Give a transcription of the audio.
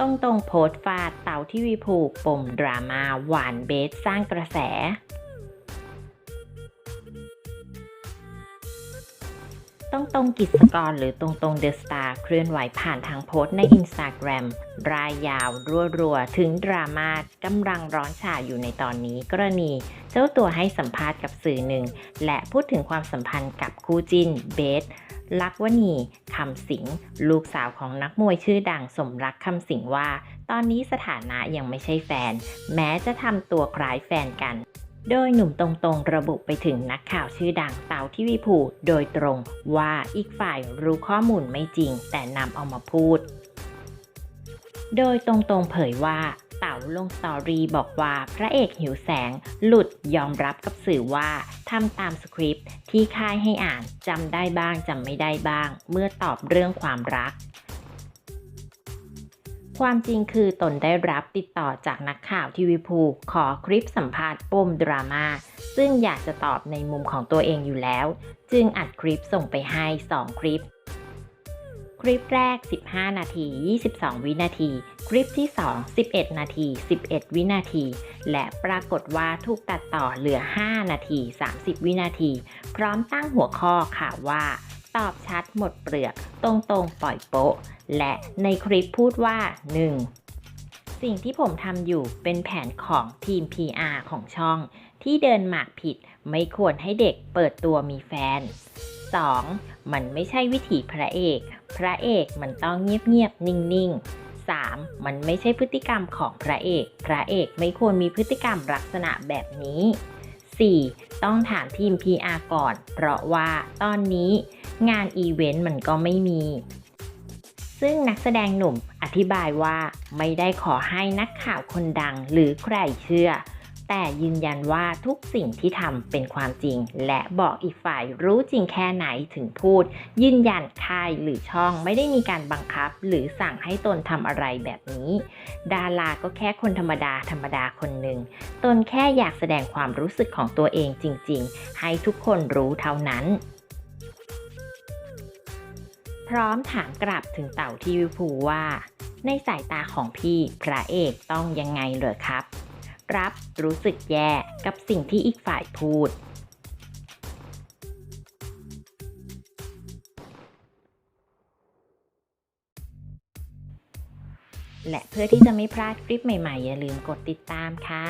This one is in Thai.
ต้องตรงโพสฟาดเต่าที่วีผูกปมดราม่าหวานเบสสร้างกระแสต้องตรงกิจกรหรือตรงตรงเดอะสตาร์เคลื่อนไหวผ่านทางโพสต์ใน Instagram รายยาวรัวๆ ถึงดราม่ากำลังร้อนฉาอยู่ในตอนนี้กรณี เจ้าตัวให้สัมภาษณ์กับสื่อหนึ่ง และพูดถึงความสัมพันธ์กับคู่จิ้นเบส ลักวณีคำสิงลูกสาวของนักมวยชื่อดังสมรักคำสิงว่า ตอนนี้สถานะยังไม่ใช่แฟน แม้จะทำตัวคล้ายแฟนกัน โดยหนุ่มตรงๆ ระบุไปถึงนักข่าวชื่อดังเต๋าที่วีผูโดยตรงว่าอีกฝ่ายรู้ข้อมูลไม่จริง แต่นำเอามาพูด โดยตรงๆเผยว่า ลงสตอรี่บอกว่าพระเอกหิวแสง หลุดยอมรับกับสื่อว่าทำตามสคริปต์ที่ค่ายให้อ่านจำได้บ้างจำไม่ได้บ้าง เมื่อตอบเรื่องความรัก ความจริงคือตนได้รับติดต่อจากนักข่าวทีวีภูขอคลิปสัมภาษณ์ปมดราม่าซึ่งอยากจะตอบในมุมของตัวเองอยู่แล้ว จึงอัดคลิปส่งไปให้ 2 คลิป คลิปแรก 15 นาที 22 วินาที คลิปที่ 2 11 นาที 11 วินาที และปรากฏว่าถูกตัดต่อเหลือ 5 นาที 30 วินาที พร้อมตั้งหัวข้อค่ะว่าตอบชัดหมดเปลือก ตรงๆ ปล่อยโปะ และในคลิปพูดว่า 1. สิ่งที่ผมทำอยู่เป็นแผนของทีม PR ของช่อง ที่เดินหมากผิดไม่ควรให้เด็กเปิดตัวมีแฟน 2. มันไม่ใช่วิถีพระเอก พระเอกมันต้องเงียบๆ นิ่งๆ 3. มันไม่ใช่พฤติกรรมของพระเอก พระเอกไม่ควรมีพฤติกรรมลักษณะแบบนี้ 4. ต้องถามทีม PR ก่อน เพราะว่าตอนนี้งานอีเวนต์มันก็ไม่มี ซึ่งนักแสดงหนุ่มอธิบายว่าไม่ได้ขอให้นักข่าวคนดังหรือใครเชื่อ แต่ยืนยันว่าทุกสิ่งที่ทำเป็นความจริง และบอกอีกฝ่ายรู้จริงแค่ไหนถึงพูด ยืนยันค่ายหรือช่องไม่ได้มีการบังคับ หรือสั่งให้ตนทำอะไรแบบนี้ ดาราก็แค่คนธรรมดาธรรมดาคนหนึ่งตนแค่อยากแสดงความรู้สึกของตัวเองจริง ๆ ให้ทุกคนรู้เท่านั้นพร้อมถามกลับถึงเต่าที่วิภูว่า ในสายตาของพี่พระเอกต้องยังไงเหรอครับ รับรู้สึกแย่กับสิ่งที่อีกฝ่ายพูด และเพื่อที่จะไม่พลาดคลิปใหม่ๆ อย่าลืมกดติดตามค่ะ